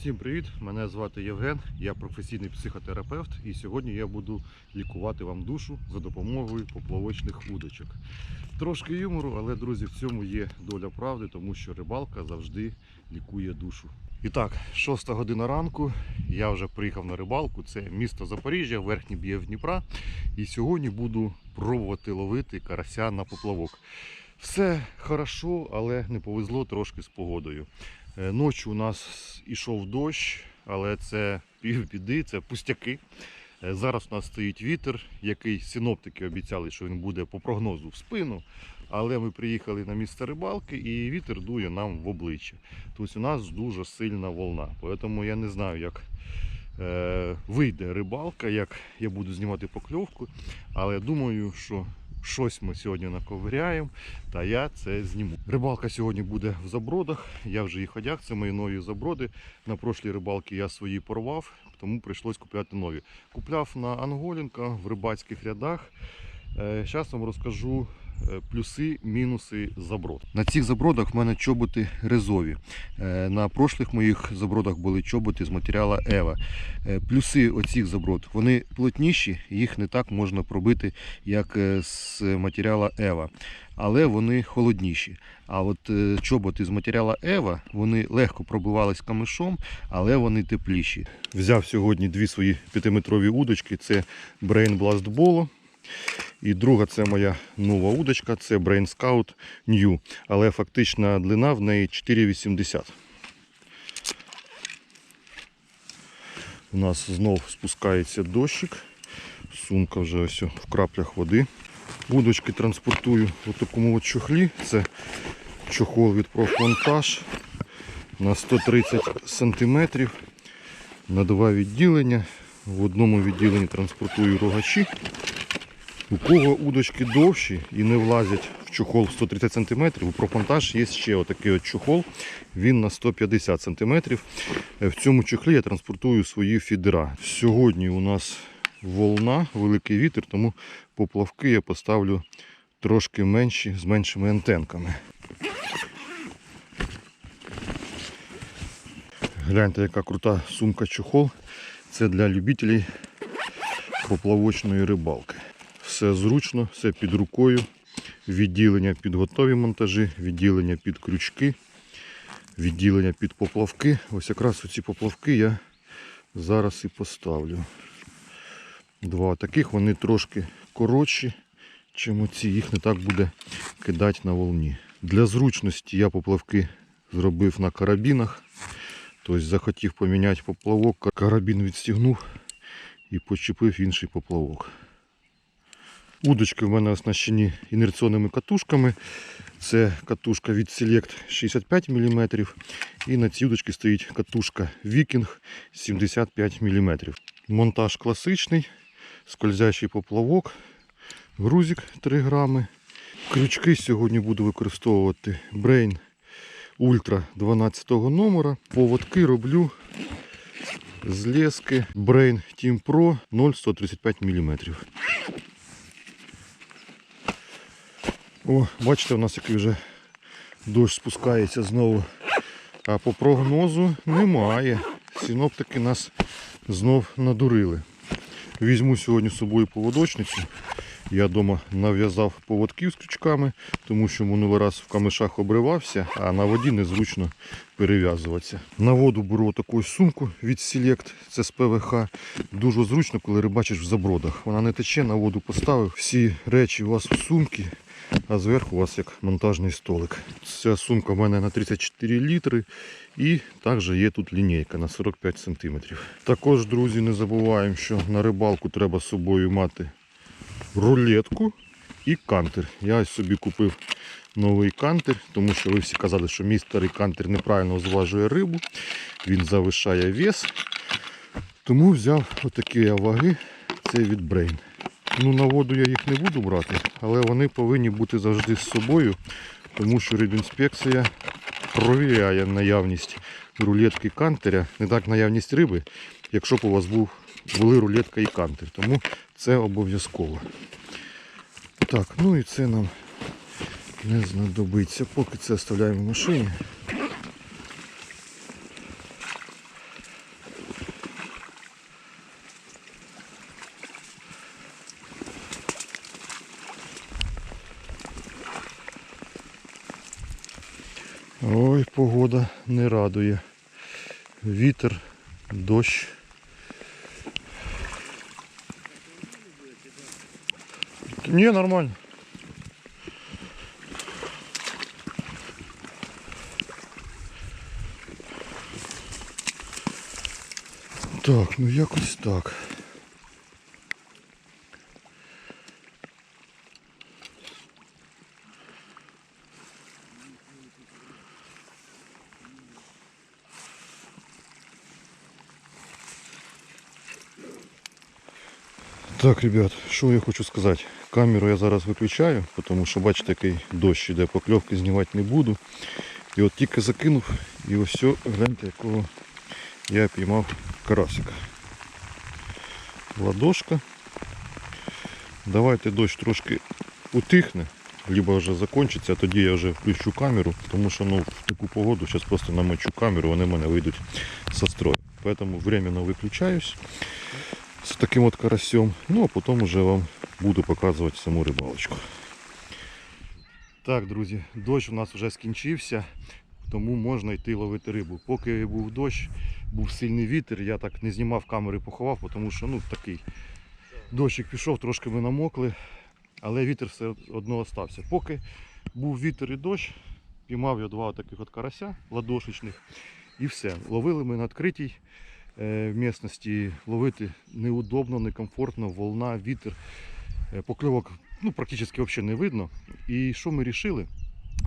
Всім привіт! Мене звати Євген, я професійний психотерапевт, і сьогодні я буду лікувати вам душу за допомогою поплавочних удочок. Трошки юмору, але друзі, в цьому є доля правди, тому що рибалка завжди лікує душу. І так, 6 година ранку. Я вже приїхав на рибалку. Це місто Запоріжжя, верхній б'єв Дніпра. І сьогодні буду пробувати ловити карася на поплавок. Все хорошо, але не повезло трошки з погодою. Е, Ночі у нас ішов дощ, але це півбіди, це пустяки. Е, Зараз у нас стоїть вітер, який синоптики обіцяли, що він буде по прогнозу в спину. Але ми приїхали на місце рибалки і вітер дує нам в обличчя. Тобто у нас дуже сильна волна. Тому я не знаю, як е, вийде рибалка, як я буду знімати покльовку. Але думаю, що щось ми сьогодні наковиряємо, та я це зніму. Рибалка сьогодні буде в забродах. Я вже їх одяг, це мої нові заброди. На прошлій рибалці я свої порвав, тому прийшлось купляти нові. Купляв на Анголінка в рибацьких рядах. Зараз вам розкажу е, плюси, мінуси заброд. На цих забродах в мене чоботи резові. Е, На прошлих моїх забродах були чоботи з матеріалу Ева. Е, Плюси оцих заброд вони плотніші, їх не так можна пробити, як е, з матеріалу Ева. Але вони холодніші. А от е, чоботи з матеріалу Ева вони легко пробивались камешом, але вони тепліші. Взяв сьогодні дві свої п'ятиметрові удочки. Це Brain Blast Bolo. І друга це моя нова удочка, це Brain Scout New. Але фактична длина в неї 4,80. У нас знов спускається дощик. Сумка вже ось в краплях води. Удочки транспортую в такому от чохлі. Це чохол від профмонтаж на 130 см на два відділення. В одному відділенні транспортую рогачі. У кого удочки довші і не влазять в чохол 130 см, у профмонтаж є ще отакий от чохол, він на 150 см. В цьому чохлі я транспортую свої фідера. Сьогодні у нас волна, великий вітер, тому поплавки я поставлю трошки менші, з меншими антенками. Гляньте, яка крута сумка чохол. Це для любителів поплавочної рибалки. Все зручно, все під рукою. Відділення під готові монтажі, відділення під крючки, відділення під поплавки. Ось якраз оці поплавки я зараз і поставлю. Два таких, вони трошки коротші, чим оці. Їх не так буде кидати на волні. Для зручності я поплавки зробив на карабінах. Тобто захотів поміняти поплавок, карабін відстігнув і почепив інший поплавок. Удочки в мене оснащені інерційними катушками. Це катушка від Select 65 мм. І на цій удочці стоїть катушка Viking 75 мм. Монтаж класичний, скользящий поплавок, грузик 3 грами. Крючки сьогодні буду використовувати Brain Ultra 12 номера. Поводки роблю з лески Brain Team Pro 0,135 мм. О, бачите, у нас який вже дощ спускається знову. А по прогнозу немає. Синоптики нас знов надурили. Візьму сьогодні з собою поводочницю. Я вдома нав'язав поводків з крючками, тому що минулий раз в камишах обривався, а на воді незручно перев'язуватися. На воду беру таку сумку від Select, це з ПВХ. Дуже зручно, коли рибачиш в забродах. Вона не тече, на воду поставив. Всі речі у вас в сумці, а зверху у вас як монтажний столик. Ця сумка в мене на 34 літри. І також є тут лінійка на 45 см. Також, друзі, не забуваємо, що на рибалку треба з собою мати рулетку і кантер. Я собі купив новий кантер, тому що ви всі казали, що мій старий кантер неправильно зважує рибу, він завишає вес. Тому взяв отакі ваги, це від Brain. Ну, на воду я їх не буду брати, але вони повинні бути завжди з собою, тому що рибінспекція провіряє наявність рулетки кантера, не так наявність риби, якщо б у вас був, були рулетка і кантер. Тому це обов'язково. Так, ну і це нам не знадобиться. Поки це оставляємо в машині. Не радує. Вітер, дощ. Ні, нормально. Так, ну якось так. Так, ребят, що я хочу сказати. Камеру я зараз виключаю, тому що бачите, який дощ іде, покльовки знімати не буду. І от тільки закинув і ось все, гляньте, якого я піймав карасика. Ладошка. Давайте дощ трошки утихне, либо вже закінчиться, а тоді я вже включу камеру, тому що ну, в таку погоду зараз просто намочу камеру, вони в мене вийдуть со строю. Поэтому временно виключаюсь таким от карасем. Ну а потім вже вам буду показувати саму рибалочку. Так, друзі, дощ у нас вже скінчився, тому можна йти ловити рибу. Поки був дощ, був сильний вітер, я так не знімав камери, поховав, тому що ну такий дощик пішов, трошки ми намокли, але вітер все одно остався. Поки був вітер і дощ, піймав я два таких от карася ладошечних і все. Ловили ми на відкритій е, місності, ловити неудобно, некомфортно, волна, вітер. Е, Покльовок ну, практично взагалі не видно. І що ми вирішили?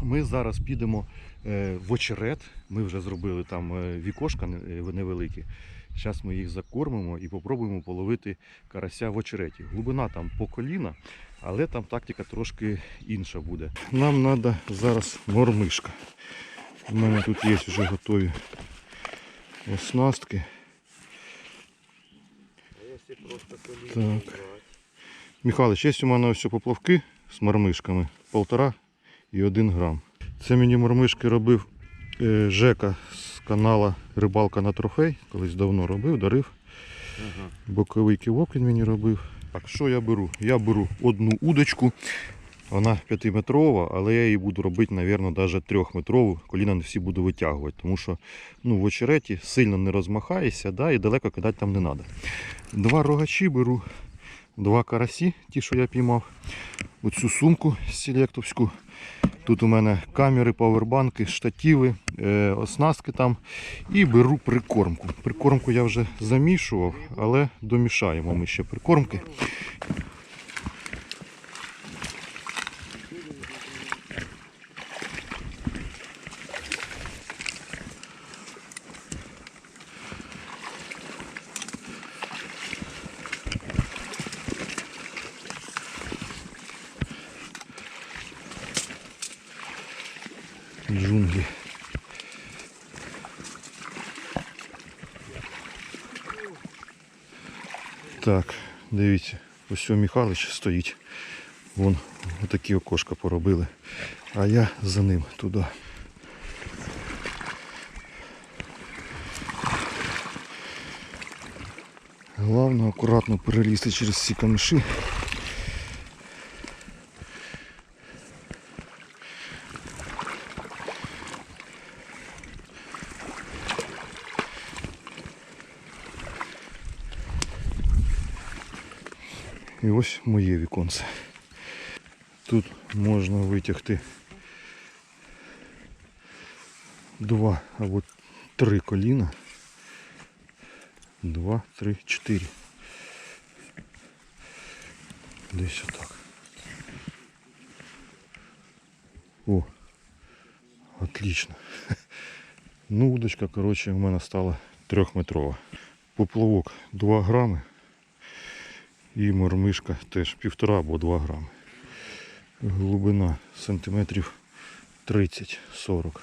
Ми зараз підемо е, в очерет. Ми вже зробили там вікошка невеликі. Зараз ми їх закормимо і попробуємо половити карася в очереті. Глибина там по коліна, але там тактика трошки інша буде. Нам треба зараз мормишка. У мене тут є вже готові оснастки. А если просто колени Так. Михайлович, є у мене ось поплавки з мармишками. Полтора і один грам. Це мені мармишки робив е, Жека з канала Рибалка на трофей. Колись давно робив, дарив. Ага. Боковий кивок він мені робив. Так, що я беру? Я беру одну удочку. Вона 5-метрова, але я її буду робити, мабуть, навіть 3-метрову. Коліна не всі буду витягувати, тому що ну, в очереті сильно не розмахаєшся да, і далеко кидати там не треба. Два рогачі беру, два карасі, ті, що я піймав. Оцю сумку селектовську. Тут у мене камери, павербанки, штативи, е, оснастки там. І беру прикормку. Прикормку я вже замішував, але домішаємо ми ще прикормки. Джунглі. Так, ось Михайлович стоїть. Вон отакі окошка поробили. А я за ним туди. Головне акуратно перелізти через ці каміші. І ось моє віконце. Тут можна витягти два або три коліна. Два, три, чотири. Десь отак. О, отлично. Ну, удочка, коротше, в мене стала трьохметрова. Поплавок 2 грами. І мормишка теж півтора або 2 грами. Глибина сантиметрів 30-40.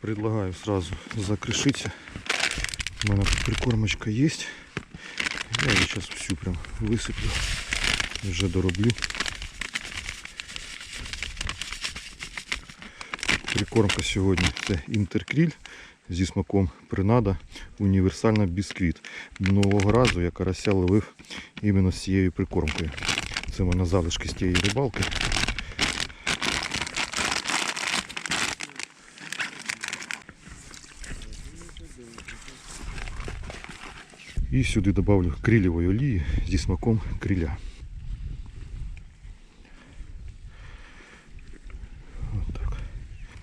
Предлагаю сразу закришиться. У мене тут прикормочка є. Я її зараз всю прям висиплю. Вже дороблю. Прикормка сьогодні це інтеркріль зі смаком принада універсальна бісквіт. Минулого разу я карася ловив іменно з цією прикормкою. Це мене залишки з тієї рибалки. І сюди додавлю крилевої олії зі смаком криля.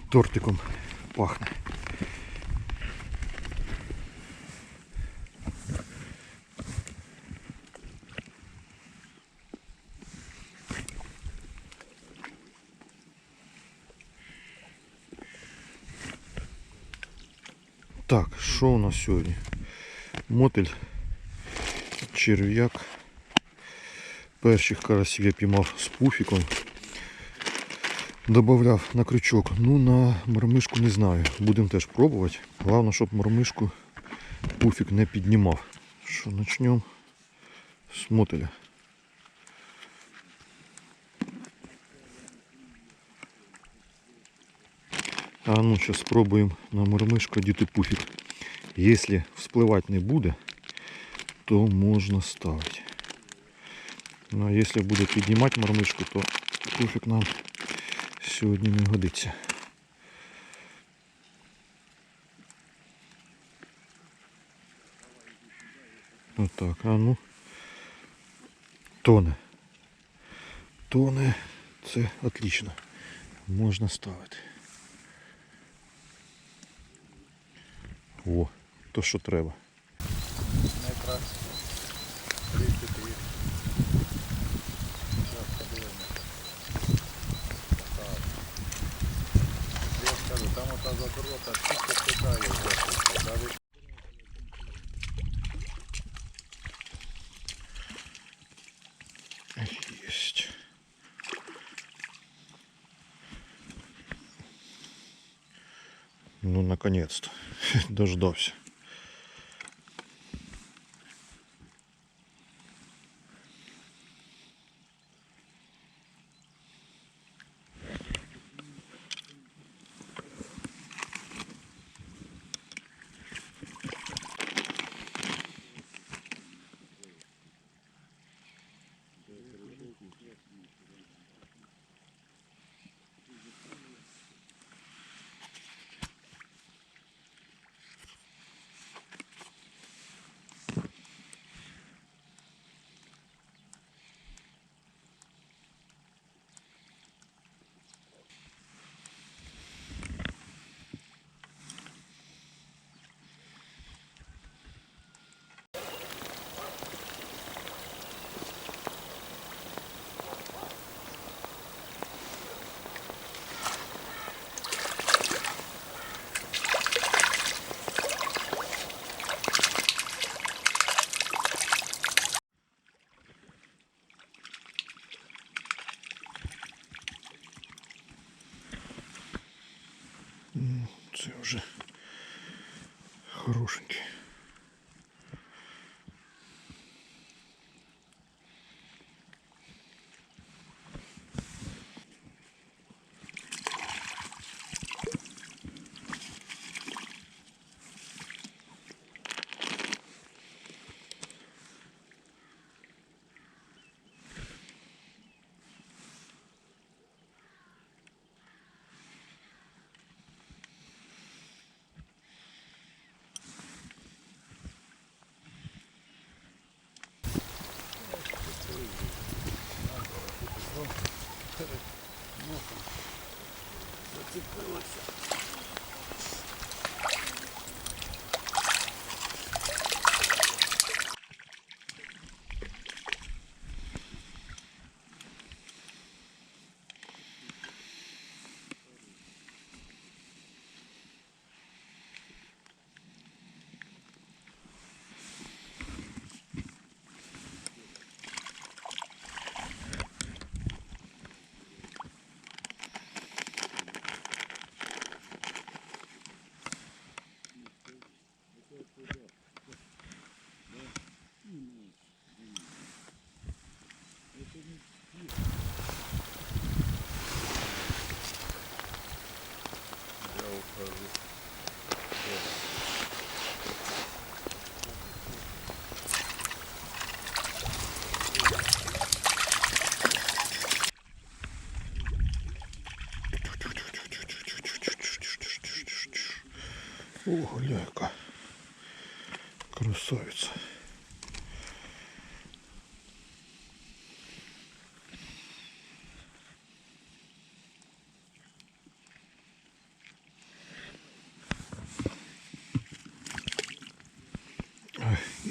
Тортиком пахне. Нас сьогодні? Мотель, черв'як. Перших карасів я піймав з пуфіком. Добавляв на крючок. Ну на мормишку не знаю. Будемо теж пробувати. Головне, щоб мормишку пуфік не піднімав. Що, почнемо з мотеля. А ну сейчас спробуем на мормышку одіти пуфик. Если всплывать не буде, то можно ставить. Ну а если буде піднімати мормишку, то пуфик нам сьогодні не годиться. Отак, а ну. Тоне. Тоне, це отлично. Можна ставити. О, то що треба. Якраз 33. Зараз подивимося. Так. Я скажу, там ота закрота, тільки кидає вже. Навіть Есть. Ну, наконец-то. Дождался. Хорошенький. Я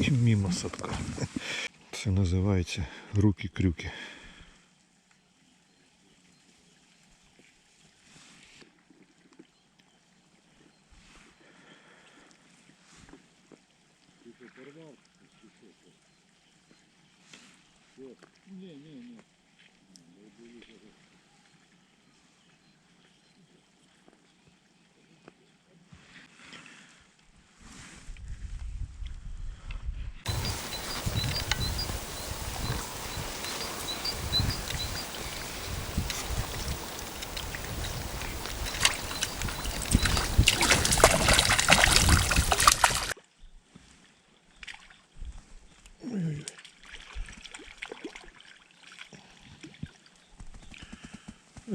І мимо садка. Це називається руки-крюки. Ой-ой-ой.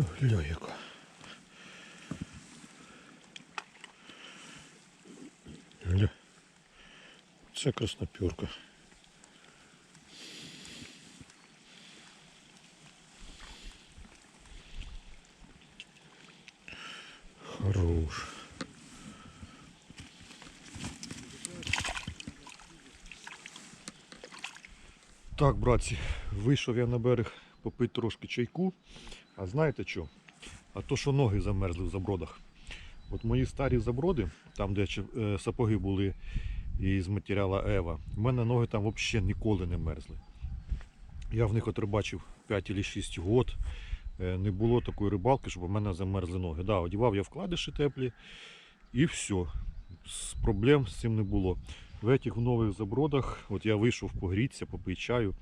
Ох, Ля яка. Ля. Це красноперка. Хорош. Так, братці, вийшов я на берег попити трошки чайку. А знаєте що? А то, що ноги замерзли в забродах. От мої старі заброди, там, де е, сапоги були із матеріала Ева, в мене ноги там взагалі ніколи не мерзли. Я в них от рибачив 5 чи 6 років. Не було такої рибалки, щоб у мене замерзли ноги. Да, одягав я вкладиші теплі і все. Проблем з цим не було. В этих нових забродах от я вийшов погрітися, попити чаю,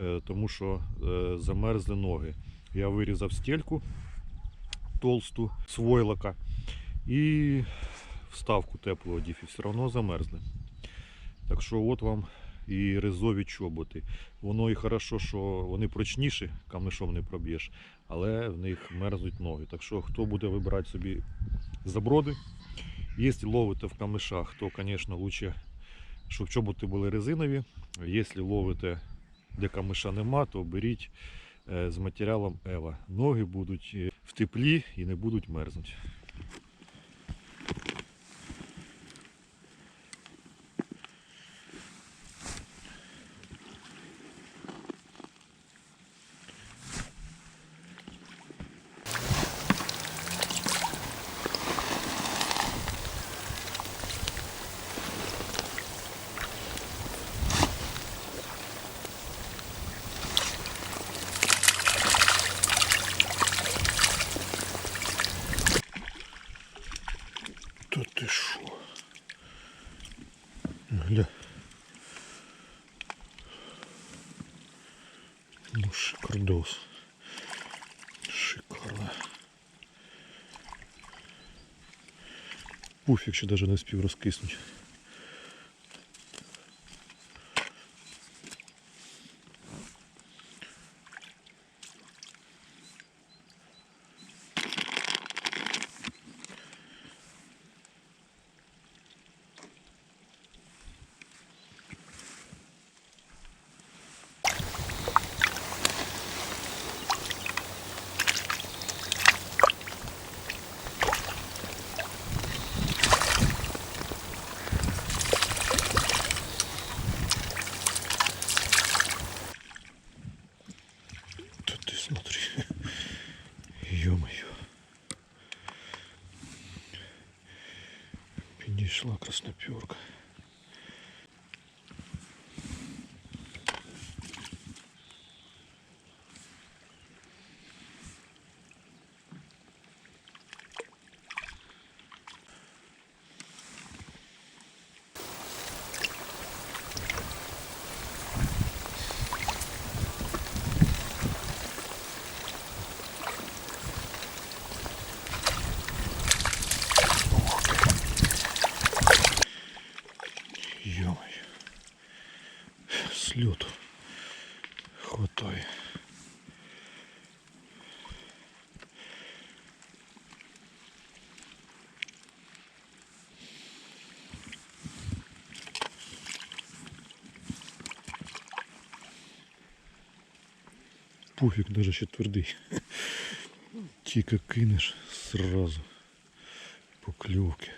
е, тому що е, замерзли ноги. Я вирізав стельку толсту з войлока і вставку теплу одів, все одно замерзли. Так що от вам і ризові чоботи. Воно і хорошо, що вони прочніші, камешом не проб'єш, але в них мерзнуть ноги. Так що хто буде вибирати собі заброди, якщо ловите в камешах, то, звісно, краще, щоб чоботи були резинові. Якщо ловите, де камеша нема, то беріть з матеріалом Ева. Ноги будуть е, в теплі і не будуть мерзнути. Та ти що? Гля. Ну, шикардос. Шикарно. Пуфік ще навіть не спів розкиснуть. Перешла красноперка. Пуфік даже ще твердий. Тільки кинеш сразу. Покльовки.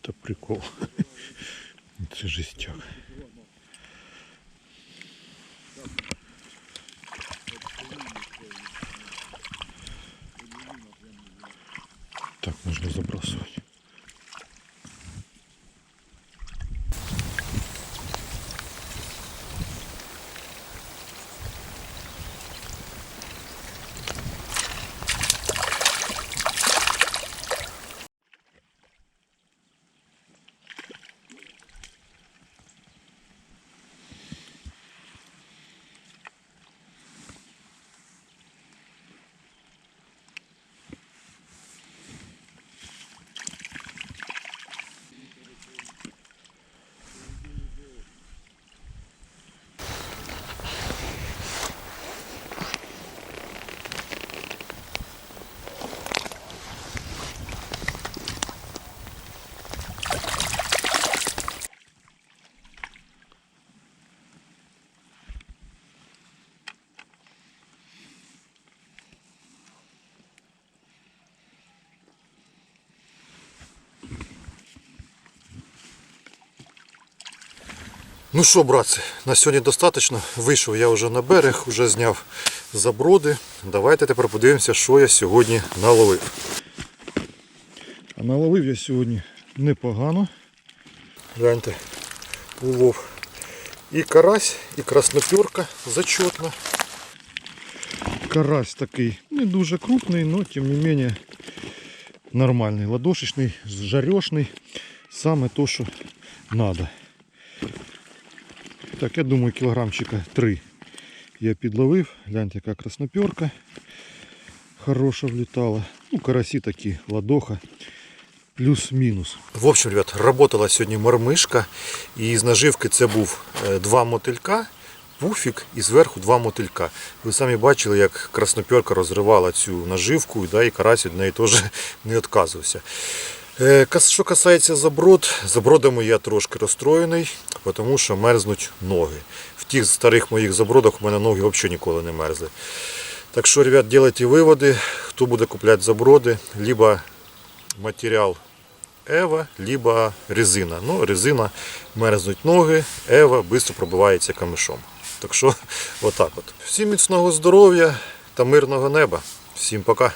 Это прикол. Это жестяк. Ну що, братці, на сьогодні достатньо. Вийшов я вже на берег, вже зняв заброди. Давайте тепер подивимося, що я сьогодні наловив. А наловив я сьогодні непогано. Гляньте, улов. І карась, і красноперка зачетна. Карась такий не дуже крупний, але тим не менее нормальний. Ладошечний, жарешний. Саме то, що треба. Так, я думаю, кілограмчика 3 я підловив. Гляньте, яка красноперка хороша влітала. Ну, карасі такі, ладоха. Плюс-мінус. В общем, ребят, работала сьогодні мормишка. І з наживки це був е, два мотилька, пуфік і зверху два мотилька. Ви самі бачили, як красноперка розривала цю наживку, да, і карась від неї теж не відказувався. Е, Що касається заброд, забродами я трошки розстроєний, тому що мерзнуть ноги. В тих старих моїх забродах у мене ноги взагалі ніколи не мерзли. Так що, ребят, делайте виводи, хто буде купляти заброди, либо матеріал Ева, либо резина. Ну, резина мерзнуть ноги, Ева швидко пробивається камешом. Так що, отак от. Всім міцного здоров'я та мирного неба. Всім пока.